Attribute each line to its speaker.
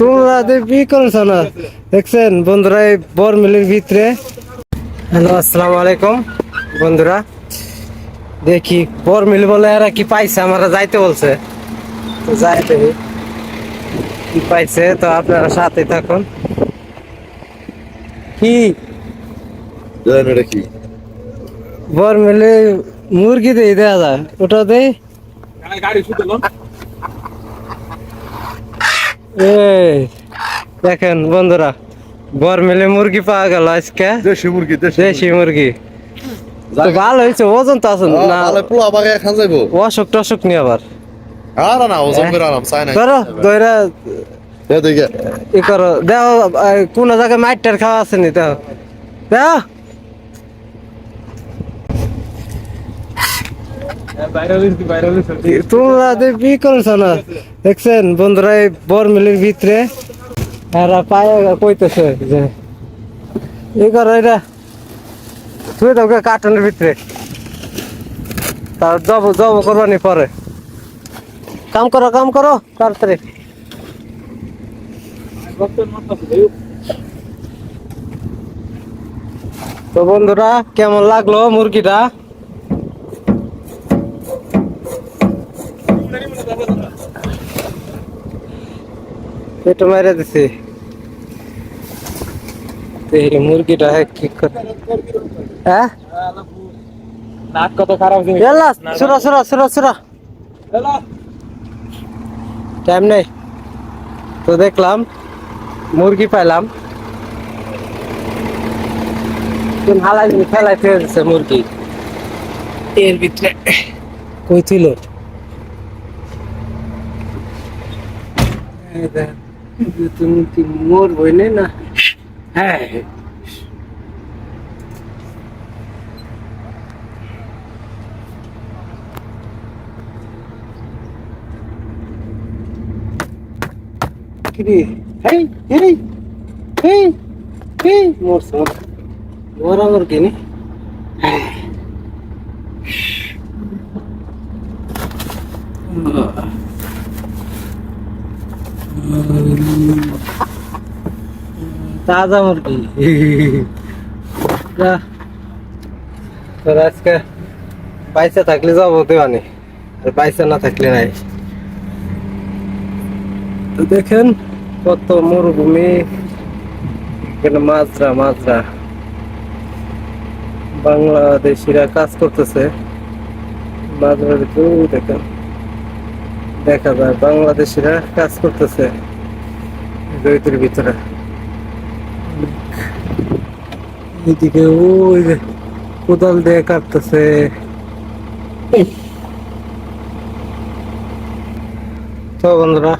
Speaker 1: তোমরা দেখবি করছ না? দেখছেন বন্ধুরা এই বরমিলের ভিতরে। হ্যালো আসসালামু আলাইকুম বন্ধুরা। দেখি বরমিল বলে এরা কি পাইছে? আমরা যাইতে বলছে। তো কি পাইছে তো আপনারা সাথে থাকুন। কি? বরমিলে মুরগি দেই দেওয়া যায়। ওটা দেই। এই দেখেন বন্ধুরা বরমিলে মুরগি পাওয়া গেল আজকে।
Speaker 2: দেশি মুরগি দেশি
Speaker 1: মুরগি। তো ভালো হয়েছে ওজন তো আছে না।
Speaker 2: পোলা বাগে খান যাইবো।
Speaker 1: অসুখ টসুখ নিয়ে আবার।
Speaker 2: আর না ওজন করে আরাম চাই না
Speaker 1: করো দইরা
Speaker 2: এ দেখে
Speaker 1: ই করো দেও কোন জায়গায় মাইটার খাওয়া আছে নি দেও। দেও। তোমরা দেখবি করছ না। দেখছেন বন্ধুরা এই বরমিলের ভিতরে এরা পায়ে কইতেছে যে ই করো এটা তুই তো কার্টনের ভিতরে। তার জব জব করবানি পরে। কাম করো কাম করো, তাড়াতাড়ি। তো বন্ধুরা, কেমন লাগল মুরগিটা? পেট মেরে দিছি। তো এই মুরগিটা হ্যাঁ কি করে হ্যাঁ?
Speaker 3: নাক কত খারাপ জিনিস
Speaker 1: এলা সুরা সুরা সুরা সুরা টাইম নেই। তো দেখলাম, মুরগি পাইলাম। কোন হালাই ফেলাই ফেলে দিচ্ছে মুরগি। এর ভিতরে কই ছিল তুমি কি মোর বইনে না হ্যাঁ কিরে হেই হেই হেই হেই মোর সব মোর আমার কিনি তাজা মুরগি। তোর আজকে পয়সা থাকলে যাব দেওয়ানি, আর পয়সা না থাকলে নাই। তো দেখেন কত মরুভূমি। এখানে মাজরা মাজরা। বাংলাদেশিরা কাজ করতেছে। মাজরার ভিতরে দেখেন। দেখা যায় বাংলাদেশিরা কাজ করতেছে। জয়িতের ভিতরে। এদিকে ওই কোদাল দিয়ে কাটতেছে। তো বন্ধুরা।